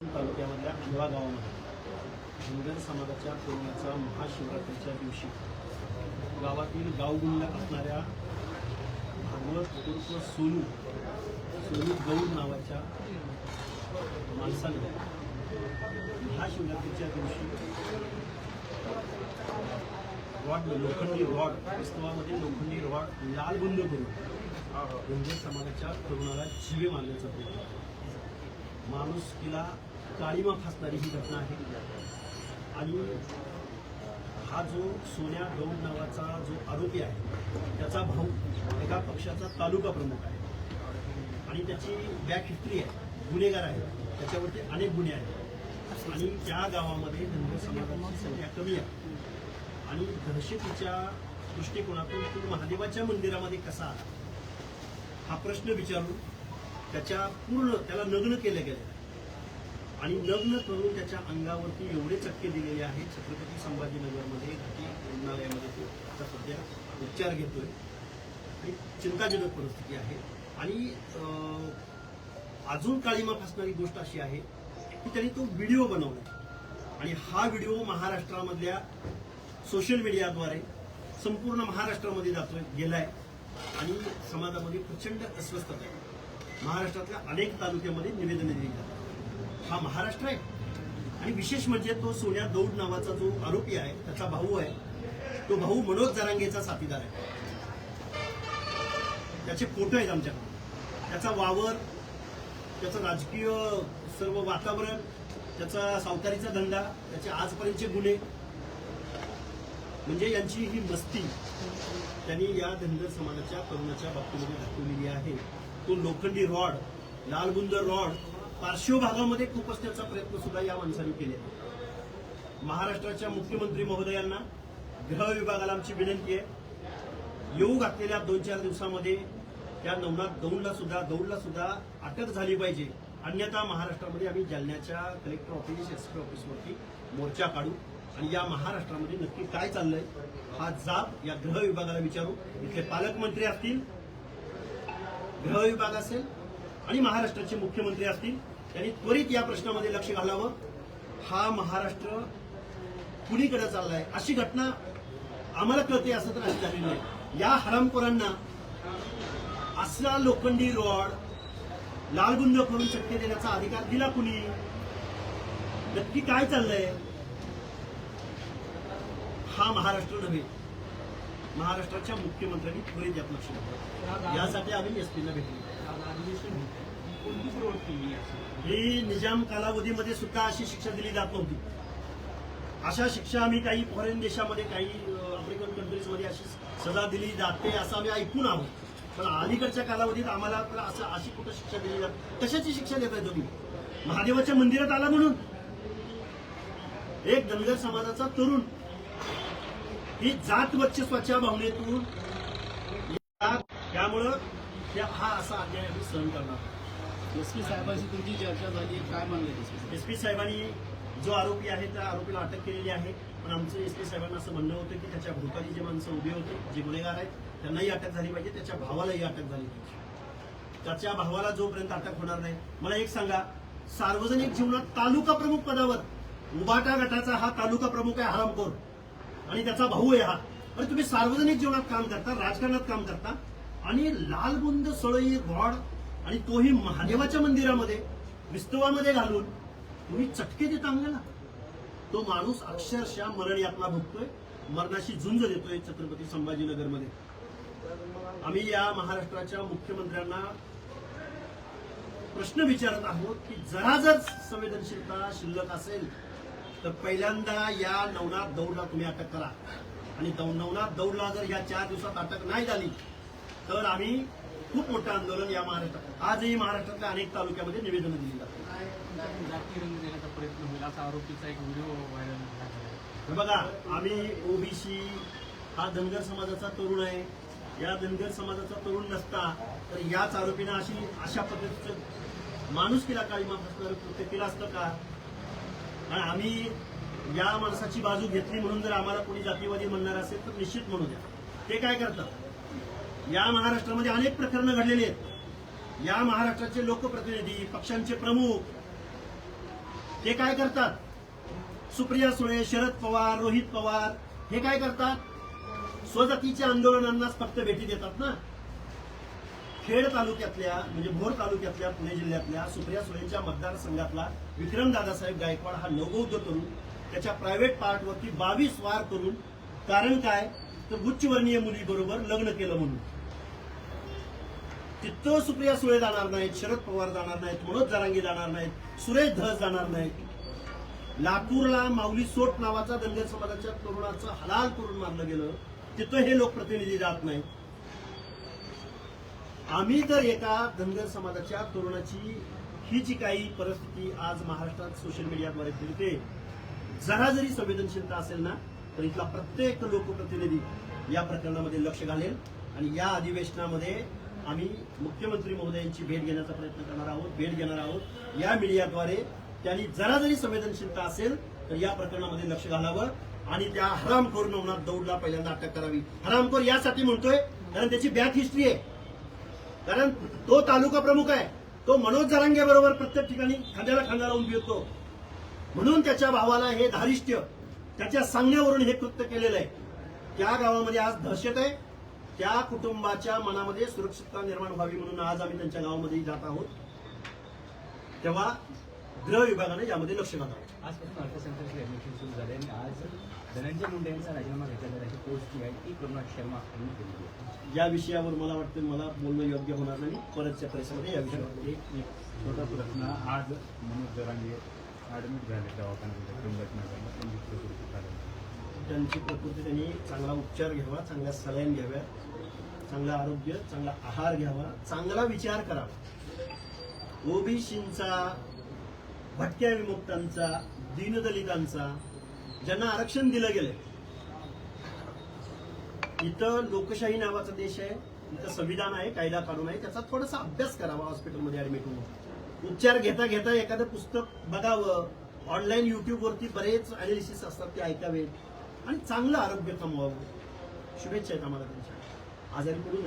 तालुक्यामधल्या अंधवा गावामध्ये धनगर समाजाच्या तरुणाचा महाशिवरात्रीच्या दिवशी गावातील गावगुंड असणाऱ्या भागवत उर्फ सोनू सोनू गौड नावाच्या माणसाने महाशिवरात्रीच्या दिवशी रॉड लोखंडी रॉड उत्सवामध्ये लोखंडी रॉड लाल बंद करून धनगर समाजाच्या तरुणाला जीवे मारण्याचा प्रयत्न माणुसकीला काळीमा फासणारी ही घटना आहे. आणि हा जो सोन्या गौड नावाचा जो आरोपी आहे त्याचा भाऊ एका पक्षाचा तालुका प्रमुख आहे. आणि त्याची बॅक हिस्ट्री आहे. गुन्हेगार आहे. त्याच्यावरती अनेक गुन्हे आहेत. आणि त्या गावामध्ये धनगर समाजाची संख्या कमी आहे. आणि दहशतीच्या दृष्टिकोनातून तो महादेवाच्या मंदिरामध्ये कसा आला हा प्रश्न विचारून त्याच्या पूर्ण त्याला नग्न केलं गेलं. आणि लग्न करून त्याच्या अंगावरती एवढे चक्के दिलेले आहेत छत्रपती संभाजीनगरमध्ये घाटी रुग्णालयामध्ये तो आता सध्या उपचार घेतोय. आणि चिंताजनक परिस्थिती आहे. आणि अजून काळीमा फासणारी गोष्ट अशी आहे की त्यांनी तो व्हिडिओ बनवला. आणि हा व्हिडिओ महाराष्ट्रामधल्या सोशल मीडियाद्वारे संपूर्ण महाराष्ट्रामध्ये जातोय गेलाय. आणि समाजामध्ये प्रचंड अस्वस्थता आहे. महाराष्ट्रातल्या अनेक तालुक्यामध्ये निवेदने दिली जातात. हा महाराष्ट्र आहे. आणि विशेष म्हणजे तो सोन्या दौड नावाचा जो आरोपी आहे त्याचा भाऊ आहे तो भाऊ मनोज जरांगेचा साथीदार आहे. त्याचे फोटो आहेत आमच्याकडे. त्याचा वावर त्याचं राजकीय सर्व वातावरण त्याचा सावकारीचा धंदा त्याचे आजपर्यंतचे गुन्हे. म्हणजे यांची ही मस्ती त्यांनी या धनगर समाजाच्या तरुणाच्या बाबतीमध्ये दाखवलेली आहे. तो लोखंडी रॉड लालबुंद रॉड पार्श्वभागामध्ये खुपसण्याचा प्रयत्न सुद्धा या माणसाने केले. महाराष्ट्राच्या मुख्यमंत्री महोदयांना गृह विभागाला आमची विनंती आहे. येऊ घातलेल्या दोन चार दिवसामध्ये त्या नवनाथ दौंडला सुद्धा दौंडला सुद्धा अटक झाली पाहिजे. अन्यथा महाराष्ट्रामध्ये आम्ही जालन्याच्या कलेक्टर ऑफिस एस पी ऑफिसवरती मोर्चा काढू आणि या महाराष्ट्रामध्ये नक्की काय चाललंय हा जाब या गृह विभागाला विचारू. इथले पालकमंत्री असतील गृह विभाग असेल आणि महाराष्ट्राचे मुख्यमंत्री असतील त्यांनी त्वरित या प्रश्नामध्ये लक्ष घालावं. हा महाराष्ट्र कुणीकडे चाललाय? अशी घटना आम्हाला कळते असं तर अशी झालेली नाही या हरामखोरांना असला लोखंडी रॉड लालगुंद करून चटके देण्याचा अधिकार दिला कुणी? नक्की काय चाललंय? हा महाराष्ट्र नव्हे. महाराष्ट्राच्या मुख्यमंत्र्यांनी त्वरित यात लक्ष यासाठी आम्ही एसपीला भेटलो. कोणती प्रवृत्ती ही असेल ही निजाम कालावधीमध्ये सुद्धा अशी शिक्षा दिली जात नव्हती. अशा शिक्षा आम्ही काही फॉरेन देशामध्ये काही आफ्रिकन कंट्रीजमध्ये अशी सजा दिली जाते असं आम्ही ऐकून आहोत. पण अलीकडच्या कालावधीत आम्हाला असं अशी कुठं शिक्षा दिली जात कशाची शिक्षा देताय तुम्ही? महादेवाच्या मंदिरात आला म्हणून. एक धनगर समाजाचा तरुण. ही जात वर्चस्वाच्या भावनेतून त्यामुळं हा असा अध्याय आम्ही सहन करणार एस पी साहेबांशी तुमची चर्चा झाली काय म्हणले एस पी साहेबांनी जो आरोपी आहे त्या आरोपीला अटक केलेली आहे. पण आमचं एस पी साहेबांना असं म्हणणं होतं की त्याच्या भोवताली जे माणसं उभे होते जे गुन्हेगार आहेत त्यांनाही अटक झाली पाहिजे त्याच्या भावालाही अटक झाली पाहिजे. त्याच्या भावाला जोपर्यंत अटक होणार नाही मला एक सांगा सार्वजनिक जीवनात तालुका प्रमुख पदावर उबाटा गटाचा हा तालुका प्रमुख आहे हरामखोर. आणि त्याचा भाऊ आहे हा. आणि तुम्ही सार्वजनिक जीवनात काम करता राजकारणात काम करता आणि लालबुंद सळई रॉड आणि तोही महादेवाच्या मंदिरामध्ये विस्तवामध्ये घालून तुम्ही चटके देता अंगाला तो माणूस अक्षरशः मरण यातना भोगतोय मरणाशी झुंज देतोय छत्रपती संभाजीनगरमध्ये. आम्ही या महाराष्ट्राच्या मुख्यमंत्र्यांना प्रश्न विचारत आहोत की जरा जर संवेदनशीलता शिल्लक असेल तर पहिल्यांदा या नवनाथ दौडला तुम्ही अटक करा. आणि दौ- नवनाथ दौडला जर या चार दिवसात अटक नाही झाली तर आम्ही खूप मोठं आंदोलन या महाराष्ट्रात आजही महाराष्ट्रातल्या अनेक तालुक्यामध्ये निवेदन दिली जातात जाती रंग देण्याचा प्रयत्न होईल असा आरोपीचा एक व्हिडिओ व्हायरल बघा आम्ही ओबीसी हा धनगर समाजाचा तरुण आहे. या धनगर समाजाचा तरुण नसता तर याच आरोपीनं अशी अशा पद्धतीचं माणूस केला काळीमा फसणारं कृत्य केलं असतं का? आणि आम्ही या माणसाची बाजू घेतली म्हणून जर आम्हाला कोणी जातीवादी म्हणणार असेल तर निश्चित म्हणू द्या. ते काय करतात? या महाराष्ट्रामध्ये अनेक प्रकरणं घडलेली आहेत. या महाराष्ट्राचे लोकप्रतिनिधी पक्षांचे प्रमुख ते काय करतात? सुप्रिया सुळे शरद पवार रोहित पवार हे काय करतात? स्वजातीच्या आंदोलनांनाच फक्त भेटी देतात ना. खेड तालुक्यातल्या म्हणजे भोर तालुक्यातल्या पुणे जिल्ह्यातल्या सुप्रिया सुळेंच्या मतदारसंघातला विक्रम दादासाहेब गायकवाड हा नवबौद्ध तरुण त्याच्या प्रायव्हेट पार्टवरती बावीस वार करून कारण काय? तर उच्चवर्णीय मुलीबरोबर लग्न केलं म्हणून. तिथं सुप्रिया सुळे जाणार नाहीत शरद पवार जाणार नाहीत मनोज जारांगी जाणार नाहीत सुरेश धस जाणार नाहीत. लातूरला माऊली सोट नावाचा धनगर समाजाच्या तरुणाचं हलाल करून मारलं गेलं. तिथं हे लोकप्रतिनिधी जात नाहीत. आम्ही जर एका धनगर समाजाच्या तरुणाची ही जी काही परिस्थिती आज महाराष्ट्रात सोशल मीडियाद्वारे फिरते जरा जरी संवेदनशीलता असेल ना तर इथला प्रत्येक लोकप्रतिनिधी या प्रकरणामध्ये लक्ष घालेल आणि या अधिवेशनामध्ये आम्ही मुख्यमंत्री महोदयांची भेट घेण्याचा प्रयत्न करणार आहोत भेट घेणार आहोत. या मीडियाद्वारे त्यांनी जरा जरी संवेदनशीलता असेल तर या प्रकरणामध्ये लक्ष घालावं आणि त्या हरामखोर नवनाथ दौडला पहिल्यांदा अटक करावी. हरामखोर यासाठी म्हणतोय कारण त्याची बॅक हिस्ट्री आहे. कारण तो तालुका प्रमुख आहे. तो मनोज जरांगे बरोबर प्रत्येक ठिकाणी खांद्याला खांदा लावून फिरतो. म्हणून त्याच्या भावाला हे धारिष्ट्य त्याच्या सांगण्यावरून हे कृत्य केलेलं आहे. त्या गावामध्ये आज दहशत आहे. त्या कुटुंबाच्या मनामध्ये सुरक्षितता निर्माण व्हावी म्हणून आज आम्ही त्यांच्या गावामध्ये जात आहोत. तेव्हा गृह विभागाने यामध्ये लक्ष घालावं. आजपासून अर्थसंकल्पाची ऍडमिशन सुरू झाले आणि आज धनंजय मुंडे यांचा राजीनामा घेतला त्याची पोस्ट जी आहे. ती करुणा शर्मा यांनी केलेली आहे. या विषयावर मला वाटतं मला बोलणं योग्य होणार नाही. परतच्या प्रेसमध्ये या विषयावर. एक एक छोटा प्रश्न. आज मनोज जरांगे ऍडमिट झाले दवाखान्यामध्ये. त्र्यंबकनगरला त्यांची प्रकृती त्यांची प्रकृती त्यांनी चांगला उपचार घ्यावा चांगल्या सलाईन घ्याव्या. चांगलं आरोग्य चांगला आहार घ्यावा चांगला विचार करावा. ओबीसींचा भटक्या विमुक्तांचा दीनदलितांचा ज्यांना आरक्षण दिलं गेलं इथं लोकशाही नावाचा देश आहे इथं संविधान आहे कायदा कानून आहे त्याचा थोडासा अभ्यास करावा हॉस्पिटलमध्ये ऍडमिट होऊन. उपचार घेता घेता एखादं पुस्तक बघावं. ऑनलाईन युट्यूबवरती बरेच अनालिसिस असतात ते ऐकावेत आणि चांगलं आरोग्य कमवावं. शुभेच्छा आहेत आम्हाला त्यांच्या. আজান করুন